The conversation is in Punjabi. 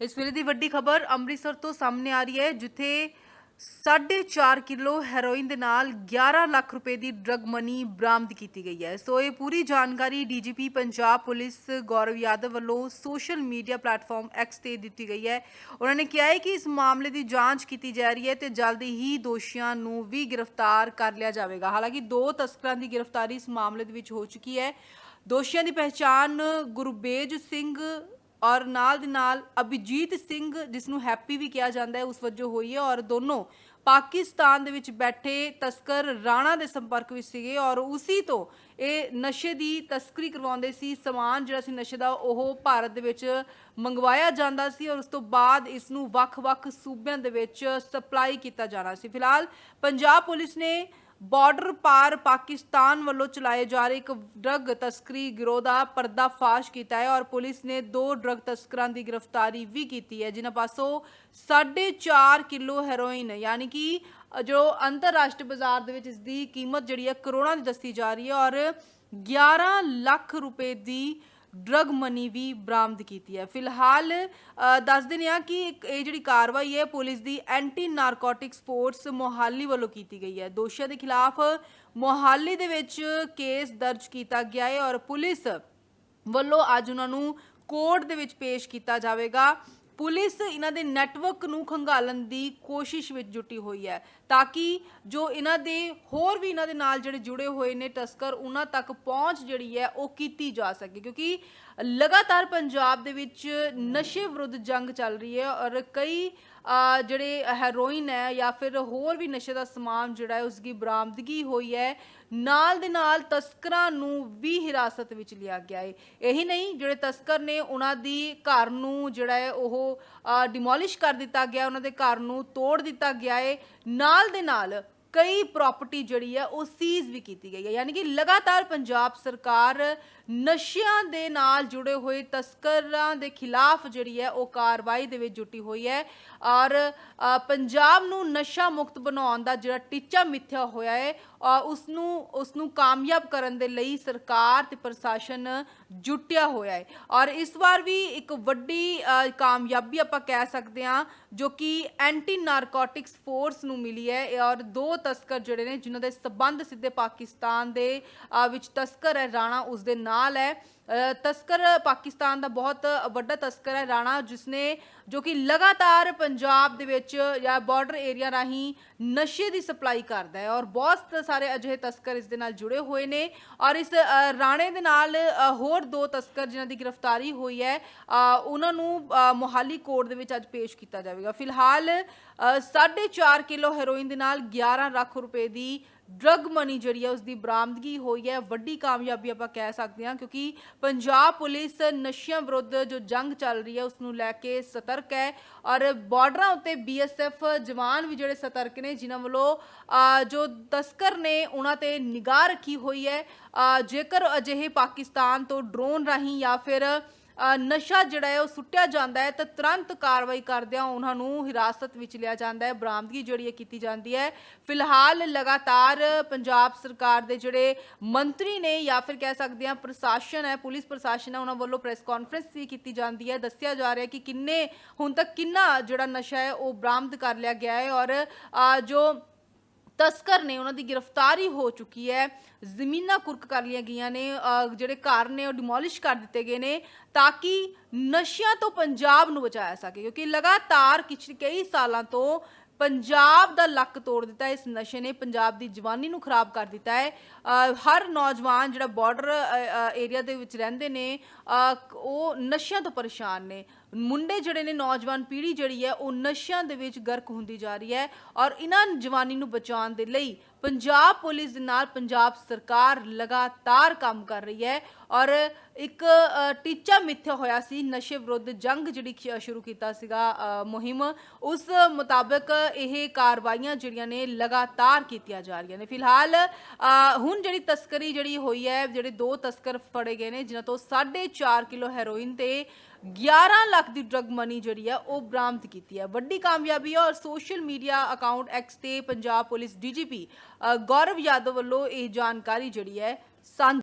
ਇਸ ਵੇਲੇ ਦੀ ਵੱਡੀ ਖਬਰ ਅੰਮ੍ਰਿਤਸਰ ਤੋਂ ਸਾਹਮਣੇ ਆ ਰਹੀ ਹੈ, ਜਿੱਥੇ 4.5 ਕਿਲੋ ਹੈਰੋਇਨ ਦੇ ਨਾਲ 11 ਲੱਖ ਰੁਪਏ ਦੀ ਡਰਗ ਮਨੀ ਬਰਾਮਦ ਕੀਤੀ ਗਈ ਹੈ। ਸੋ ਇਹ ਪੂਰੀ ਜਾਣਕਾਰੀ ਡੀਜੀਪੀ ਪੰਜਾਬ ਪੁਲਿਸ ਗੌਰਵ ਯਾਦਵ ਵੱਲੋਂ ਸੋਸ਼ਲ ਮੀਡੀਆ ਪਲੇਟਫਾਰਮ ਐਕਸ ਤੇ ਦਿੱਤੀ ਗਈ ਹੈ। ਉਹਨਾਂ ਨੇ ਕਿਹਾ ਹੈ ਕਿ ਇਸ ਮਾਮਲੇ ਦੀ ਜਾਂਚ ਕੀਤੀ ਜਾ ਰਹੀ ਹੈ ਤੇ ਜਲਦੀ ਹੀ ਦੋਸ਼ੀਆਂ ਨੂੰ ਵੀ ਗ੍ਰਿਫਤਾਰ ਕਰ ਲਿਆ ਜਾਵੇਗਾ। ਹਾਲਾਂਕਿ ਦੋ ਤਸਕਰਾਂ ਦੀ ਗ੍ਰਿਫਤਾਰੀ ਇਸ ਮਾਮਲੇ ਦੇ ਵਿੱਚ ਹੋ ਚੁੱਕੀ ਹੈ। ਦੋਸ਼ੀਆਂ ਦੀ ਪਹਿਚਾਣ ਗੁਰਬੇਜ ਸਿੰਘ ਔਰ ਨਾਲ ਦੇ ਨਾਲ ਅਭਿਜੀਤ ਸਿੰਘ, ਜਿਸ ਨੂੰ ਹੈਪੀ ਵੀ ਕਿਹਾ ਜਾਂਦਾ ਹੈ, ਉਸ ਵਜੋਂ ਹੋਈ ਹੈ। ਔਰ ਦੋਨੋਂ ਪਾਕਿਸਤਾਨ ਦੇ ਵਿੱਚ ਬੈਠੇ ਤਸਕਰ ਰਾਣਾ ਦੇ ਸੰਪਰਕ ਵਿੱਚ ਸੀਗੇ। ਔਰ ਉਸੇ ਤੋਂ ਇਹ ਨਸ਼ੇ ਦੀ ਤਸਕਰੀ ਕਰਵਾਉਂਦੇ ਸੀ। ਸਮਾਨ ਜਿਹੜਾ ਸੀ ਨਸ਼ੇ ਦਾ, ਉਹ ਭਾਰਤ ਦੇ ਵਿੱਚ ਮੰਗਵਾਇਆ ਜਾਂਦਾ ਸੀ ਔਰ ਉਸ ਤੋਂ ਬਾਅਦ ਇਸ ਨੂੰ ਵੱਖ-ਵੱਖ ਸੂਬਿਆਂ ਦੇ ਵਿੱਚ ਸਪਲਾਈ ਕੀਤਾ ਜਾਣਾ ਸੀ। ਫਿਲਹਾਲ ਪੰਜਾਬ ਪੁਲਿਸ ਨੇ ਬਾਰਡਰ ਪਾਰ ਪਾਕਿਸਤਾਨ ਵੱਲੋਂ ਚਲਾਏ ਜਾ ਰਹੇ ਇੱਕ ਡਰੱਗ ਤਸਕਰੀ ਗਿਰੋਹ ਦਾ ਪਰਦਾਫਾਸ਼ ਕੀਤਾ ਹੈ ਔਰ ਪੁਲਿਸ ਨੇ ਦੋ ਡਰੱਗ ਤਸਕਰਾਂ ਦੀ ਗ੍ਰਿਫਤਾਰੀ ਵੀ ਕੀਤੀ ਹੈ। ਜਿਨ੍ਹਾਂ ਪਾਸੋਂ 4.5 ਕਿਲੋ ਹੈਰੋਇਨ, ਯਾਨੀ ਕਿ ਜੋ ਅੰਤਰਰਾਸ਼ਟਰੀ ਬਾਜ਼ਾਰ ਦੇ ਵਿੱਚ ਇਸ ਦੀ ਕੀਮਤ ਜਿਹੜੀ ਹੈ ਕਰੋੜਾਂ ਦੀ ਦੱਸੀ ਜਾ ਰਹੀ ਹੈ ਔਰ 11 ਲੱਖ ਰੁਪਏ ਦੀ ਡਰਗ ਮਨੀ ਵੀ ਬਰਾਮਦ ਕੀਤੀ ਹੈ। ਫਿਲਹਾਲ ਦੱਸ ਦਿੰਦੇ ਆ ਕਿ ਇੱਕ ਇਹ ਜਿਹੜੀ ਕਾਰਵਾਈ ਹੈ, ਪੁਲਿਸ ਦੀ ਐਂਟੀ ਨਾਰਕੋਟਿਕਸ ਫੋਰਸ ਮੋਹਾਲੀ ਵੱਲੋਂ ਕੀਤੀ ਗਈ ਹੈ। ਦੋਸ਼ੀਆਂ ਦੇ ਖਿਲਾਫ ਮੋਹਾਲੀ ਦੇ ਵਿੱਚ ਕੇਸ ਦਰਜ ਕੀਤਾ ਗਿਆ ਹੈ ਔਰ ਪੁਲਿਸ ਵੱਲੋਂ ਅੱਜ ਉਹਨਾਂ ਨੂੰ ਕੋਰਟ ਦੇ ਵਿੱਚ ਪੇਸ਼ ਕੀਤਾ ਜਾਵੇਗਾ। ਪੁਲਿਸ ਇਹਨਾਂ ਦੇ ਨੈਟਵਰਕ ਨੂੰ ਖੰਗਾਲਣ ਦੀ ਕੋਸ਼ਿਸ਼ ਵਿੱਚ ਜੁਟੀ ਹੋਈ ਹੈ ਤਾਂ ਕਿ ਜੋ ਇਹਨਾਂ ਦੇ ਹੋਰ ਵੀ ਇਹਨਾਂ ਦੇ ਨਾਲ ਜਿਹੜੇ ਜੁੜੇ ਹੋਏ ਨੇ ਤਸਕਰ, ਉਹਨਾਂ ਤੱਕ ਪਹੁੰਚ ਜਿਹੜੀ ਹੈ ਉਹ ਕੀਤੀ ਜਾ ਸਕੇ। ਕਿਉਂਕਿ ਲਗਾਤਾਰ ਪੰਜਾਬ ਦੇ ਵਿੱਚ ਨਸ਼ੇ ਵਿਰੁੱਧ ਜੰਗ ਚੱਲ ਰਹੀ ਹੈ ਔਰ ਕਈ ਜਿਹੜੇ ਹੈਰੋਇਨ ਹੈ ਜਾਂ ਫਿਰ ਹੋਰ ਵੀ ਨਸ਼ੇ ਦਾ ਸਮਾਨ ਜਿਹੜਾ ਹੈ ਉਸ ਦੀ ਬਰਾਮਦਗੀ ਹੋਈ ਹੈ। ਨਾਲ ਦੇ ਨਾਲ ਤਸਕਰਾਂ ਨੂੰ ਵੀ ਹਿਰਾਸਤ ਵਿੱਚ ਲਿਆ ਗਿਆ ਹੈ ਇਹੀ ਨਹੀਂ, ਜਿਹੜੇ ਤਸਕਰ ਨੇ ਉਹਨਾਂ ਦੀ ਘਰ ਨੂੰ ਜਿਹੜਾ ਹੈ, ਉਹ ਡਿਮੋਲਿਸ਼ ਕਰ ਦਿੱਤਾ ਗਿਆ, ਉਹਨਾਂ ਦੇ ਘਰ ਨੂੰ ਤੋੜ ਦਿੱਤਾ ਗਿਆ ਹੈ ਨਾਲ ਦੇ ਨਾਲ ਕਈ ਪ੍ਰਾਪਰਟੀ ਜਿਹੜੀ ਹੈ, ਉਹ ਸੀਜ਼ ਵੀ ਕੀਤੀ ਗਈ ਹੈ। ਯਾਨੀ ਕਿ ਲਗਾਤਾਰ ਪੰਜਾਬ ਸਰਕਾਰ ਨਸ਼ਿਆਂ ਦੇ ਨਾਲ ਜੁੜੇ ਹੋਏ ਤਸਕਰਾਂ ਦੇ ਖਿਲਾਫ ਜਿਹੜੀ ਹੈ ਉਹ ਕਾਰਵਾਈ ਦੇ ਵਿੱਚ ਜੁਟੀ ਹੋਈ ਹੈ। ਔਰ ਪੰਜਾਬ ਨੂੰ ਨਸ਼ਾ ਮੁਕਤ ਬਣਾਉਣ ਦਾ ਜਿਹੜਾ ਟੀਚਾ ਮਿੱਥਿਆ ਹੋਇਆ ਹੈ ਅ, ਉਸ ਨੂੰ ਉਸ ਨੂੰ ਕਾਮਯਾਬ ਕਰਨ ਦੇ ਲਈ ਸਰਕਾਰ ਤੇ ਪ੍ਰਸ਼ਾਸਨ ਜੁਟਿਆ ਹੋਇਆ ਹੈ। ਔਰ ਇਸ ਵਾਰ ਵੀ ਇੱਕ ਵੱਡੀ ਕਾਮਯਾਬੀ ਆਪਾਂ ਕਹਿ ਸਕਦੇ ਹਾਂ ਜੋ ਕਿ ਐਂਟੀ ਨਾਰਕੋਟਿਕਸ ਫੋਰਸ ਨੂੰ ਮਿਲੀ ਹੈ। ਔਰ ਦੋ ਤਸਕਰ ਜਿਹੜੇ ਨੇ ਜਿਨ੍ਹਾਂ ਦੇ ਸਬੰਧ ਸਿੱਧੇ ਪਾਕਿਸਤਾਨ ਦੇ ਵਿੱਚ ਤਸਕਰ ਹੈ ਰਾਣਾ ਉਸ ਦੇ ਨਾਲ ਹੈ। ਤਸਕਰ ਪਾਕਿਸਤਾਨ ਦਾ ਬਹੁਤ ਵੱਡਾ ਤਸਕਰ ਹੈ ਰਾਣਾ, ਜਿਸਨੇ ਜੋ ਕਿ ਲਗਾਤਾਰ ਪੰਜਾਬ ਦੇ ਵਿੱਚ ਜਾਂ ਬਾਰਡਰ ਏਰੀਆ ਰਾਹੀਂ ਨਸ਼ੇ ਦੀ ਸਪਲਾਈ ਕਰਦਾ ਹੈ ਔਰ ਬਹੁਤ ਸਾਰੇ ਅਜਿਹੇ ਤਸਕਰ ਇਸ ਦੇ ਨਾਲ ਜੁੜੇ ਹੋਏ ਨੇ ਔਰ ਇਸ ਰਾਣੇ ਦੇ ਨਾਲ ਹੋਰ ਦੋ ਤਸਕਰ ਜਿਨ੍ਹਾਂ ਦੀ ਗ੍ਰਿਫਤਾਰੀ ਹੋਈ ਹੈ ਉਹਨਾਂ ਨੂੰ ਮੋਹਾਲੀ ਕੋਰਟ ਦੇ ਵਿੱਚ ਅੱਜ ਪੇਸ਼ ਕੀਤਾ ਜਾਵੇਗਾ। ਫਿਲਹਾਲ 4.5 ਕਿਲੋ ਹੈਰੋਇਨ ਦੇ ਨਾਲ 11 ਲੱਖ ਰੁਪਏ ਦੀ ਡਰੱਗ ਮਨੀ ਜਿਹੜੀ ਹੈ ਉਸ ਦੀ ਬਰਾਮਦਗੀ ਹੋਈ ਹੈ। ਵੱਡੀ ਕਾਮਯਾਬੀ ਆਪਾਂ ਕਹਿ ਸਕਦੇ ਹਾਂ, ਕਿਉਂਕਿ ਪੰਜਾਬ ਪੁਲਿਸ ਨਸ਼ਿਆਂ ਵਿਰੁੱਧ ਜੋ ਜੰਗ ਚੱਲ ਰਹੀ ਹੈ ਉਸ ਨੂੰ ਲੈ ਕੇ ਸਤਰਕ ਹੈ। ਔਰ ਬਾਰਡਰਾਂ ਉੱਤੇ ਬੀਐਸਐਫ ਜਵਾਨ ਵੀ ਜਿਹੜੇ ਸਤਰਕ ਨੇ, ਜਿਨ੍ਹਾਂ ਵੱਲੋਂ ਜੋ ਤਸਕਰ ਨੇ, ਉਹਨਾਂ ਤੇ ਨਿਗਾਹ ਰੱਖੀ ਹੋਈ ਹੈ। ਜੇਕਰ ਅਜਿਹੇ ਪਾਕਿਸਤਾਨ ਤੋਂ ਡਰੋਨ ਰਾਹੀਂ ਜਾਂ ਫਿਰ ਅ, ਨਸ਼ਾ ਜਿਹੜਾ ਹੈ ਉਹ ਸੁੱਟਿਆ ਜਾਂਦਾ ਹੈ ਤਾਂ ਤੁਰੰਤ ਕਾਰਵਾਈ ਕਰਦਿਆਂ ਉਹਨਾਂ ਨੂੰ ਹਿਰਾਸਤ ਵਿੱਚ ਲਿਆ ਜਾਂਦਾ ਹੈ। ਬਰਾਮਦਗੀ ਜਿਹੜੀ ਹੈ ਕੀਤੀ ਜਾਂਦੀ ਹੈ। ਫਿਲਹਾਲ ਲਗਾਤਾਰ ਪੰਜਾਬ ਸਰਕਾਰ ਦੇ ਜਿਹੜੇ ਮੰਤਰੀ ਨੇ ਜਾਂ ਫਿਰ ਕਹਿ ਸਕਦੇ ਹਾਂ ਪ੍ਰਸ਼ਾਸਨ ਹੈ ਪੁਲਿਸ ਪ੍ਰਸ਼ਾਸਨ ਹੈ ਉਹਨਾਂ ਵੱਲੋਂ ਪ੍ਰੈਸ ਕਾਨਫਰੰਸ ਵੀ ਕੀਤੀ ਜਾਂਦੀ ਹੈ। ਦੱਸਿਆ ਜਾ ਰਿਹਾ ਹੈ ਕਿ ਕਿੰਨੇ ਹੁਣ ਤੱਕ ਕਿੰਨਾ ਜਿਹੜਾ ਨਸ਼ਾ ਹੈ ਉਹ ਬਰਾਮਦ ਕਰ ਲਿਆ ਗਿਆ ਹੈ ਔਰ ਅ, ਜੋ ਤਸਕਰ ਨੇ ਉਹਨਾਂ ਦੀ ਗ੍ਰਿਫਤਾਰੀ ਹੋ ਚੁੱਕੀ ਹੈ। ਜ਼ਮੀਨਾਂ ਕੁਰਕ ਕਰ ਲਈਆਂ ਗਈਆਂ ਨੇ, ਅਹ, ਜਿਹੜੇ ਘਰ ਨੇ ਉਹ ਡਿਮੋਲਿਸ਼ ਕਰ ਦਿੱਤੇ ਗਏ ਨੇ ਤਾਂ ਕਿ ਨਸ਼ਿਆਂ ਤੋਂ ਪੰਜਾਬ ਨੂੰ ਬਚਾਇਆ ਸਕੇ, ਕਿਉਂਕਿ ਲਗਾਤਾਰ ਪਿਛਲੇ ਕਈ ਸਾਲਾਂ ਤੋਂ ਪੰਜਾਬ ਦਾ ਲੱਕ ਤੋੜ ਦਿੱਤਾ ਹੈ। ਇਸ ਨਸ਼ੇ ਨੇ ਪੰਜਾਬ ਦੀ ਜਵਾਨੀ ਨੂੰ ਖਰਾਬ ਕਰ ਦਿੱਤਾ ਹੈ। ਅਹ, ਹਰ ਨੌਜਵਾਨ ਜਿਹੜਾ ਬਾਰਡਰ ਏਰੀਆ ਦੇ ਵਿੱਚ ਰਹਿੰਦੇ ਨੇ, ਅਹ, ਉਹ ਨਸ਼ਿਆਂ ਤੋਂ ਪਰੇਸ਼ਾਨ ਨੇ। ਮੁੰਡੇ ਜਿਹੜੇ ਨੇ, ਨੌਜਵਾਨ ਪੀੜ੍ਹੀ ਜਿਹੜੀ ਹੈ, ਉਹ ਨਸ਼ਿਆਂ ਦੇ ਵਿੱਚ ਗਰਕ ਹੁੰਦੀ ਜਾ ਰਹੀ ਹੈ ਔਰ ਇਹਨਾਂ ਜਵਾਨੀ ਨੂੰ ਬਚਾਉਣ ਦੇ ਲਈ ਪੰਜਾਬ ਪੁਲਿਸ ਦੇ ਨਾਲ ਪੰਜਾਬ ਸਰਕਾਰ ਲਗਾਤਾਰ ਕੰਮ ਕਰ ਰਹੀ ਹੈ ਔਰ ਇੱਕ ਟੀਚਾ ਮਿੱਥਿਆ ਹੋਇਆ ਸੀ, ਨਸ਼ੇ ਵਿਰੁੱਧ ਜੰਗ ਜਿਹੜੀ ਖ- ਸ਼ੁਰੂ ਕੀਤਾ ਸੀਗਾ ਮੁਹਿੰਮ। ਉਸ ਮੁਤਾਬਕ ਇਹ ਕਾਰਵਾਈਆਂ ਜਿਹੜੀਆਂ ਨੇ, ਲਗਾਤਾਰ ਕੀਤੀਆਂ ਜਾ ਰਹੀਆਂ ਨੇ। ਫਿਲਹਾਲ ਹੁਣ ਜਿਹੜੀ ਤਸਕਰੀ ਜਿਹੜੀ ਹੋਈ ਹੈ, ਜਿਹੜੇ ਦੋ ਤਸਕਰ ਫੜੇ ਗਏ ਨੇ, ਜਿਨ੍ਹਾਂ ਤੋਂ 4.5 ਕਿਲੋ ਹੈਰੋਇਨ ਤੇ 11 ਲੱਖ ਦੀ ਡਰਗ ਮਨੀ ਜਿਹੜੀ ਹੈ ਉਹ ਬਰਾਮਦ ਕੀਤੀ ਹੈ ਵੱਡੀ ਕਾਮਯਾਬੀ ਹੈ ਔਰ ਸੋਸ਼ਲ ਮੀਡੀਆ ਅਕਾਊਂਟ ਐਕਸ ਤੇ ਪੰਜਾਬ ਪੁਲਿਸ ਡੀਜੀਪੀ ਗੌਰਵ ਯਾਦਵ ਵੱਲੋਂ ਇਹ ਜਾਣਕਾਰੀ ਜਿਹੜੀ ਹੈ, ਸਾਂਝੀ